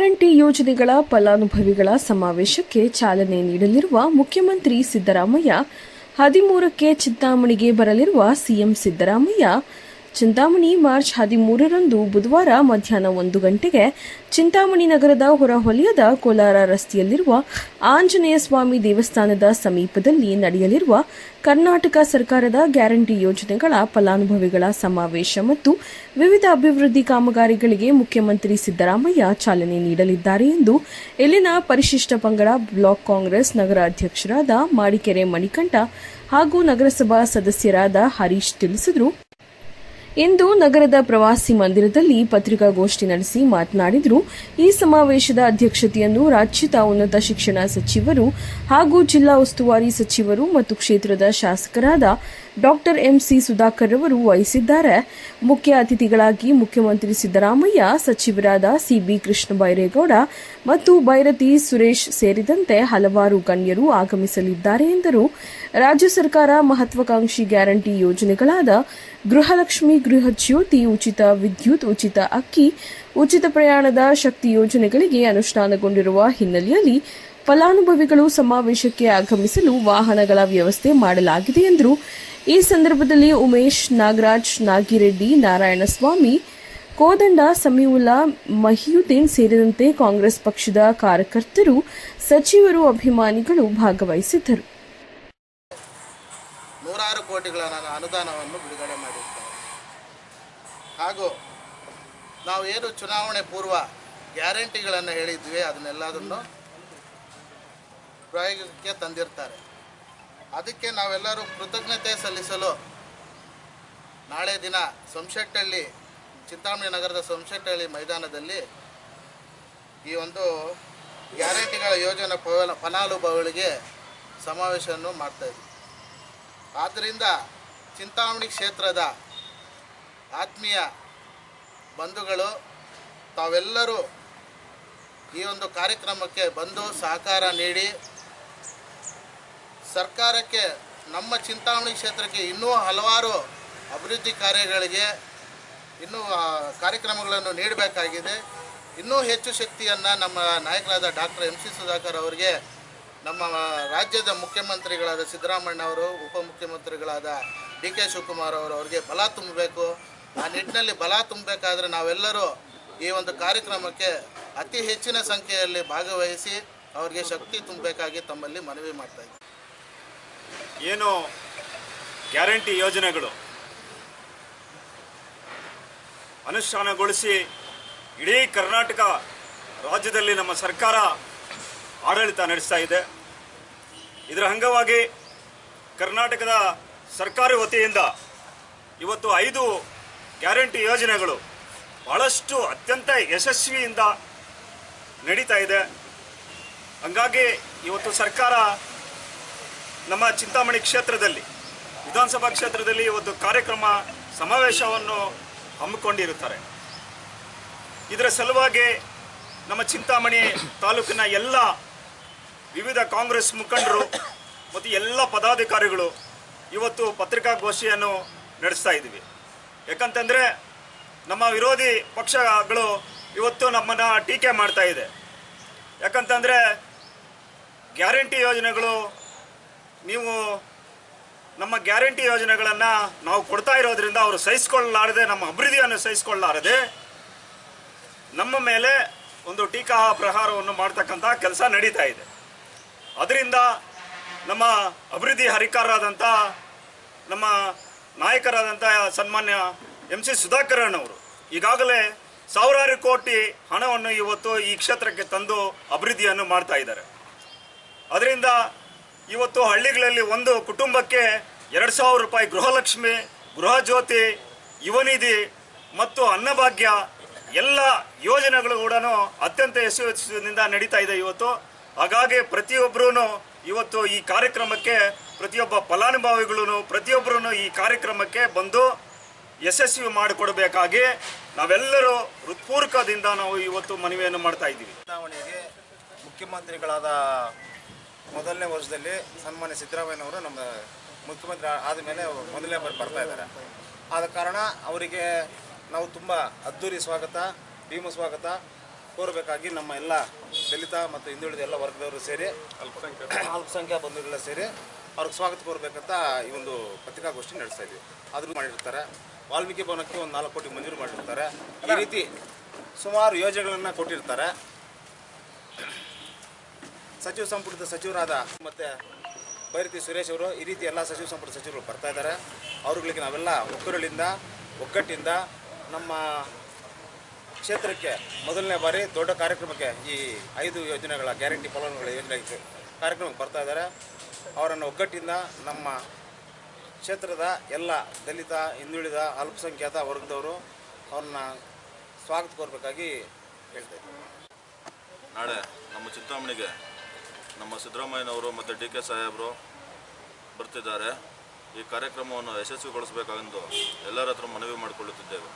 Guarantee ಯೋಜನೆಗಳ ಫಲಾನುಭವಿಗಳ ಸಮಾವೇಶಕ್ಕೆ ಚಾಲನೆ ನೀಡಲಿರುವ ಮುಖ್ಯಮಂತ್ರಿ ಸಿದ್ದರಾಮಯ್ಯ ಹದಿಮೂರಕ್ಕೆ ಚಿಂತಾಮಣಿಗೆ ಬರಲಿರುವ ಸಿಎಂ ಸಿದ್ದರಾಮಯ್ಯ ಚಿಂತಾಮಣಿ ಮಾರ್ಚ್ ಹದಿಮೂರರಂದು ಬುಧವಾರ ಮಧ್ಯಾಹ್ನ ಒಂದು ಗಂಟೆಗೆ ಚಿಂತಾಮಣಿ ನಗರದ ಹೊರಹೊಲಿಯದ ಕೋಲಾರ ರಸ್ತೆಯಲ್ಲಿರುವ ಆಂಜನೇಯ ಸ್ವಾಮಿ ದೇವಸ್ಥಾನದ ಸಮೀಪದಲ್ಲಿ ನಡೆಯಲಿರುವ ಕರ್ನಾಟಕ ಸರ್ಕಾರದ ಗ್ಯಾರಂಟಿ ಯೋಜನೆಗಳ ಫಲಾನುಭವಿಗಳ ಸಮಾವೇಶ ಮತ್ತು ವಿವಿಧ ಅಭಿವೃದ್ಧಿ ಕಾಮಗಾರಿಗಳಿಗೆ ಮುಖ್ಯಮಂತ್ರಿ ಸಿದ್ದರಾಮಯ್ಯ ಚಾಲನೆ ನೀಡಲಿದ್ದಾರೆ ಎಂದು ಇಲ್ಲಿನ ಪರಿಶಿಷ್ಟ ಪಂಗಡ ಬ್ಲಾಕ್ ಕಾಂಗ್ರೆಸ್ ನಗರ ಅಧ್ಯಕ್ಷರಾದ ಮಾಡಿಕೆರೆ ಮಣಿಕಂಠ ಹಾಗೂ ನಗರಸಭಾ ಸದಸ್ಯರಾದ ಹರೀಶ್ ತಿಳಿಸಿದರು. ಇಂದು ನಗರದ ಪ್ರವಾಸಿ ಮಂದಿರದಲ್ಲಿ ಪತ್ರಿಕಾಗೋಷ್ಠಿ ನಡೆಸಿ ಮಾತನಾಡಿದರು. ಈ ಸಮಾವೇಶದ ಅಧ್ಯಕ್ಷತೆಯನ್ನು ರಾಜ್ಯದ ಉನ್ನತ ಶಿಕ್ಷಣ ಸಚಿವರು ಹಾಗೂ ಜಿಲ್ಲಾ ಉಸ್ತುವಾರಿ ಸಚಿವರು ಮತ್ತು ಕ್ಷೇತ್ರದ ಶಾಸಕರಾದ ಡಾಕ್ಟರ್ ಎಂಸಿ ಸುಧಾಕರ್ ಅವರು ವಹಿಸಿದ್ದಾರೆ. ಮುಖ್ಯ ಅತಿಥಿಗಳಾಗಿ ಮುಖ್ಯಮಂತ್ರಿ ಸಿದ್ದರಾಮಯ್ಯ, ಸಚಿವರಾದ ಸಿಬಿ ಕೃಷ್ಣ ಬೈರೇಗೌಡ ಮತ್ತು ಭೈರತಿ ಸುರೇಶ್ ಸೇರಿದಂತೆ ಹಲವಾರು ಗಣ್ಯರು ಆಗಮಿಸಲಿದ್ದಾರೆ ಎಂದರು. ರಾಜ್ಯ ಸರ್ಕಾರ ಮಹತ್ವಾಕಾಂಕ್ಷಿ ಗ್ಯಾರಂಟಿ ಯೋಜನೆಗಳಾದ ಗೃಹಲಕ್ಷ್ಮಿ ಗೃಹ ಜ್ಯೋತಿ, ಉಚಿತ ವಿದ್ಯುತ್, ಉಚಿತ ಅಕ್ಕಿ, ಉಚಿತ ಪ್ರಯಾಣದ ಶಕ್ತಿ ಯೋಜನೆಗಳಿಗೆ ಅನುಷ್ಠಾನಗೊಂಡಿರುವ ಹಿನ್ನೆಲೆಯಲ್ಲಿ ಫಲಾನುಭವಿಗಳು ಸಮಾವೇಶಕ್ಕೆ ಆಗಮಿಸಲು ವಾಹನಗಳ ವ್ಯವಸ್ಥೆ ಮಾಡಲಾಗಿದೆ ಎಂದರು. ಈ ಸಂದರ್ಭದಲ್ಲಿ ಉಮೇಶ್ ನಾಗರಾಜ್, ನಾಗಿರೆಡ್ಡಿ, ನಾರಾಯಣಸ್ವಾಮಿ, ಕೋದಂಡ ಸಮೀವುಲ್ಲಾ, ಮಹಿಯುದ್ದೀನ್ ಸೇರಿದಂತೆ ಕಾಂಗ್ರೆಸ್ ಪಕ್ಷದ ಕಾರ್ಯಕರ್ತರು, ಸಚಿವರು, ಅಭಿಮಾನಿಗಳು ಭಾಗವಹಿಸಿದ್ದರು. ನೂರಾರು ಕೋಟಿಗಳ ಅನು- ಅನುದಾನವನ್ನು ಬಿಡುಗಡೆ ಮಾಡಿರ್ತಾರೆ ಹಾಗೂ ನಾವು ಏನು ಚುನಾವಣೆ ಪೂರ್ವ ಗ್ಯಾರಂಟಿಗಳನ್ನು ಹೇಳಿದ್ವಿ, ಅದನ್ನೆಲ್ಲದನ್ನು ಪ್ರಯೋಗಕ್ಕೆ ತಂದಿರ್ತಾರೆ. ಅದಕ್ಕೆ ನಾವೆಲ್ಲರೂ ಕೃತಜ್ಞತೆ ಸಲ್ಲಿಸಲು ನಾಳೆ ದಿನ ಸೋಮಶೆಟ್ಟಹಳ್ಳಿ ಚಿಂತಾಮಣಿ ನಗರದ ಸೋಮಶೆಟ್ಟಹಳ್ಳಿ ಮೈದಾನದಲ್ಲಿ ಈ ಒಂದು ಗ್ಯಾರಂಟಿಗಳ ಯೋಜನೆ ಫಲ ಫಲಾನುಭವಿಗಳಿಗೆ ಸಮಾವೇಶವನ್ನು ಮಾಡ್ತಾಯಿದ್ವಿ ಆದ್ದರಿಂದ ಚಿಂತಾಮಣಿ ಕ್ಷೇತ್ರದ ಆತ್ಮೀಯ ಬಂಧುಗಳು, ತಾವೆಲ್ಲರೂ ಈ ಒಂದು ಕಾರ್ಯಕ್ರಮಕ್ಕೆ ಬಂದು ಸಹಕಾರ ನೀಡಿ ಸರ್ಕಾರಕ್ಕೆ, ನಮ್ಮ ಚಿಂತಾಮಣಿ ಕ್ಷೇತ್ರಕ್ಕೆ ಇನ್ನೂ ಹಲವಾರು ಅಭಿವೃದ್ಧಿ ಕಾರ್ಯಗಳಿಗೆ ಇನ್ನೂ ಕಾರ್ಯಕ್ರಮಗಳನ್ನು ನೀಡಬೇಕಾಗಿದೆ. ಇನ್ನೂ ಹೆಚ್ಚು ಶಕ್ತಿಯನ್ನು ನಮ್ಮ ನಾಯಕರಾದ ಡಾಕ್ಟರ್ ಎಂ ಸಿ ಸುಧಾಕರ್ ಅವರಿಗೆ, ನಮ್ಮ ರಾಜ್ಯದ ಮುಖ್ಯಮಂತ್ರಿಗಳಾದ ಸಿದ್ದರಾಮಣ್ಣ ಅವರು, ಉಪಮುಖ್ಯಮಂತ್ರಿಗಳಾದ ಡಿ ಕೆ ಶಿವಕುಮಾರ್ ಅವರು ಅವರಿಗೆ ಬಲ ತುಂಬಬೇಕು. ಆ ನಿಟ್ಟಿನಲ್ಲಿ ಬಲ ತುಂಬಬೇಕಾದ್ರೆ ನಾವೆಲ್ಲರೂ ಈ ಒಂದು ಕಾರ್ಯಕ್ರಮಕ್ಕೆ ಅತಿ ಹೆಚ್ಚಿನ ಸಂಖ್ಯೆಯಲ್ಲಿ ಭಾಗವಹಿಸಿ ಅವರಿಗೆ ಶಕ್ತಿ ತುಂಬಬೇಕಾಗಿ ತಮ್ಮಲ್ಲಿ ಮನವಿ ಮಾಡ್ತಾ ಏನು ಗ್ಯಾರಂಟಿ ಯೋಜನೆಗಳು? ಅನುಷ್ಠಾನಗೊಳಿಸಿ ಇಡೀ ಕರ್ನಾಟಕ ರಾಜ್ಯದಲ್ಲಿ ನಮ್ಮ ಸರ್ಕಾರ ಆಡಳಿತ ನಡೆಸ್ತಾ ಇದೆ. ಇದರ ಅಂಗವಾಗಿ ಕರ್ನಾಟಕದ ಸರ್ಕಾರಿ ವತಿಯಿಂದ ಇವತ್ತು ಐದು ಗ್ಯಾರಂಟಿ ಯೋಜನೆಗಳು ಬಹಳಷ್ಟು ಅತ್ಯಂತ ಯಶಸ್ವಿಯಿಂದ ನಡೀತಾ ಇದೆ. ಹಂಗಾಗಿ ಇವತ್ತು ಸರ್ಕಾರ ನಮ್ಮ ಚಿಂತಾಮಣಿ ಕ್ಷೇತ್ರದಲ್ಲಿ, ವಿಧಾನಸಭಾ ಕ್ಷೇತ್ರದಲ್ಲಿ ಇವತ್ತು ಕಾರ್ಯಕ್ರಮ ಸಮಾವೇಶವನ್ನು ಹಮ್ಮಿಕೊಂಡಿರುತ್ತಾರೆ. ಇದರ ಸಲುವಾಗಿ ನಮ್ಮ ಚಿಂತಾಮಣಿ ತಾಲೂಕಿನ ಎಲ್ಲ ವಿವಿಧ ಕಾಂಗ್ರೆಸ್ ಮುಖಂಡರು ಮತ್ತು ಎಲ್ಲ ಪದಾಧಿಕಾರಿಗಳು ಇವತ್ತು ಪತ್ರಿಕಾಗೋಷ್ಠಿಯನ್ನು ನಡೆಸ್ತಾ ಇದ್ದೀವಿ. ಯಾಕಂತಂದರೆ ನಮ್ಮ ವಿರೋಧಿ ಪಕ್ಷಗಳು ಇವತ್ತು ನಮ್ಮನ್ನು ಟೀಕೆ ಮಾಡ್ತಾ ಇದೆ. ಯಾಕಂತಂದರೆ ಗ್ಯಾರಂಟಿ ಯೋಜನೆಗಳು ನೀವು ನಮ್ಮ ಗ್ಯಾರಂಟಿ ಯೋಜನೆಗಳನ್ನು ನಾವು ಕೊಡ್ತಾ ಇರೋದ್ರಿಂದ ಅವರು ಸಹಿಸ್ಕೊಳ್ಳಲಾರದೆ, ನಮ್ಮ ಅಭಿವೃದ್ಧಿಯನ್ನು ಸಹಿಸ್ಕೊಳ್ಳಲಾರದೆ, ನಮ್ಮ ಮೇಲೆ ಒಂದು ಟೀಕಾ ಪ್ರಹಾರವನ್ನು ಮಾಡ್ತಕ್ಕಂಥ ಕೆಲಸ ನಡೀತಾ ಇದೆ. ಅದರಿಂದ ನಮ್ಮ ಅಭಿವೃದ್ಧಿ ಹರಿಕಾರರಾದಂಥ, ನಮ್ಮ ನಾಯಕರಾದಂಥ ಸನ್ಮಾನ್ಯ ಎಂ ಸಿ ಸುಧಾಕರಣ್ಣವರು ಈಗಾಗಲೇ ಸಾವಿರಾರು ಕೋಟಿ ಹಣವನ್ನು ಇವತ್ತು ಈ ಕ್ಷೇತ್ರಕ್ಕೆ ತಂದು ಅಭಿವೃದ್ಧಿಯನ್ನು ಮಾಡ್ತಾ ಇದ್ದಾರೆ. ಅದರಿಂದ ಇವತ್ತು ಹಳ್ಳಿಗಳಲ್ಲಿ ಒಂದು ಕುಟುಂಬಕ್ಕೆ ಎರಡು ಸಾವಿರ ರೂಪಾಯಿ ಗೃಹಲಕ್ಷ್ಮಿ, ಗೃಹಜ್ಯೋತಿ, ಯುವನಿಧಿ ಮತ್ತು ಅನ್ನಭಾಗ್ಯ ಎಲ್ಲ ಯೋಜನೆಗಳು ಕೂಡ ಅತ್ಯಂತ ಯಶಸ್ವಿನಿಂದ ನಡೀತಾ ಇದೆ ಇವತ್ತು. ಹಾಗಾಗಿ ಪ್ರತಿಯೊಬ್ಬರೂ ಇವತ್ತು ಈ ಕಾರ್ಯಕ್ರಮಕ್ಕೆ, ಪ್ರತಿಯೊಬ್ಬ ಫಲಾನುಭವಿಗಳು ಪ್ರತಿಯೊಬ್ಬರೂ ಈ ಕಾರ್ಯಕ್ರಮಕ್ಕೆ ಬಂದು ಯಶಸ್ವಿ ಮಾಡಿಕೊಡಬೇಕಾಗಿ ನಾವೆಲ್ಲರೂ ಹೃತ್ಪೂರ್ವಕದಿಂದ ನಾವು ಇವತ್ತು ಮನವಿಯನ್ನು ಮಾಡ್ತಾ ಇದ್ದೀವಿ. ಚುನಾವಣೆಗೆ ಮುಖ್ಯಮಂತ್ರಿಗಳಾದ ಮೊದಲನೇ ವರ್ಷದಲ್ಲಿ ಸನ್ಮಾನ್ಯ ಸಿದ್ದರಾಮಯ್ಯನವರು ನಮ್ಮ ಮುಖ್ಯಮಂತ್ರಿ ಆದ ಮೇಲೆ ಮೊದಲನೇ ಬಾರಿ ಬರ್ತಾ ಇದ್ದಾರೆ. ಆದ ಕಾರಣ ಅವರಿಗೆ ನಾವು ತುಂಬ ಅದ್ಧೂರಿ ಸ್ವಾಗತ, ಭೀಮ ಸ್ವಾಗತ ಕೋರಬೇಕಾಗಿ ನಮ್ಮ ಎಲ್ಲ ದಲಿತ ಮತ್ತು ಹಿಂದುಳಿದ ಎಲ್ಲ ವರ್ಗದವರು ಸೇರಿ, ಅಲ್ಪಸಂಖ್ಯಾತ ಬಂಧುಗಳೆಲ್ಲ ಸೇರಿ ಅವ್ರಿಗೆ ಸ್ವಾಗತ ಕೋರಬೇಕಂತ ಈ ಒಂದು ಪತ್ರಿಕಾಗೋಷ್ಠಿ ನಡೆಸ್ತಾ ಇದ್ವಿ ಆದರೂ ಮಾಡಿರ್ತಾರೆ. ವಾಲ್ಮೀಕಿ ಭವನಕ್ಕೆ ಒಂದು ನಾಲ್ಕು ಕೋಟಿ ಮಂಜೂರು ಮಾಡಿರ್ತಾರೆ. ಈ ರೀತಿ ಸುಮಾರು ಯೋಜನೆಗಳನ್ನು ಕೊಟ್ಟಿರ್ತಾರೆ. ಸಚಿವ ಸಂಪುಟದ ಸಚಿವರಾದ ಮತ್ತು ಬೈರತಿ ಸುರೇಶ್ ಅವರು, ಈ ರೀತಿ ಎಲ್ಲ ಸಚಿವ ಸಂಪುಟ ಸಚಿವರು ಬರ್ತಾ ಇದ್ದಾರೆ. ಅವ್ರಗಳಿಗೆ ನಾವೆಲ್ಲ ಒಕ್ಕರಳಿಂದ ಒಗ್ಗಟ್ಟಿಂದ ನಮ್ಮ ಕ್ಷೇತ್ರಕ್ಕೆ ಮೊದಲನೇ ಬಾರಿ ದೊಡ್ಡ ಕಾರ್ಯಕ್ರಮಕ್ಕೆ ಈ ಐದು ಯೋಜನೆಗಳ ಗ್ಯಾರಂಟಿ ಫಲಾನುಭವಿಗಳ ಯೋಜನೆ ಕಾರ್ಯಕ್ರಮಕ್ಕೆ ಬರ್ತಾ ಇದ್ದಾರೆ. ಅವರನ್ನು ಒಗ್ಗಟ್ಟಿಂದ ನಮ್ಮ ಕ್ಷೇತ್ರದ ಎಲ್ಲ ದಲಿತ, ಹಿಂದುಳಿದ, ಅಲ್ಪಸಂಖ್ಯಾತ ವರ್ಗದವರು ಅವ್ರನ್ನ ಸ್ವಾಗತ ಕೋರಬೇಕಾಗಿ ಹೇಳ್ತಾ ನಾಳೆ ನಮ್ಮ ಚಿಂತಾಮಣಿಗೆ ನಮ್ಮ ಸಿದ್ದರಾಮಯ್ಯನವರು ಮತ್ತು ಡಿ ಕೆ ಸಾಹೇಬರು ಬರ್ತಿದ್ದಾರೆ. ಈ ಕಾರ್ಯಕ್ರಮವನ್ನು ಯಶಸ್ವಿಗೊಳಿಸಬೇಕೆಂದು ಎಲ್ಲರ ಹತ್ರ ಮನವಿ ಮಾಡಿಕೊಳ್ಳುತ್ತಿದ್ದೇವೆ.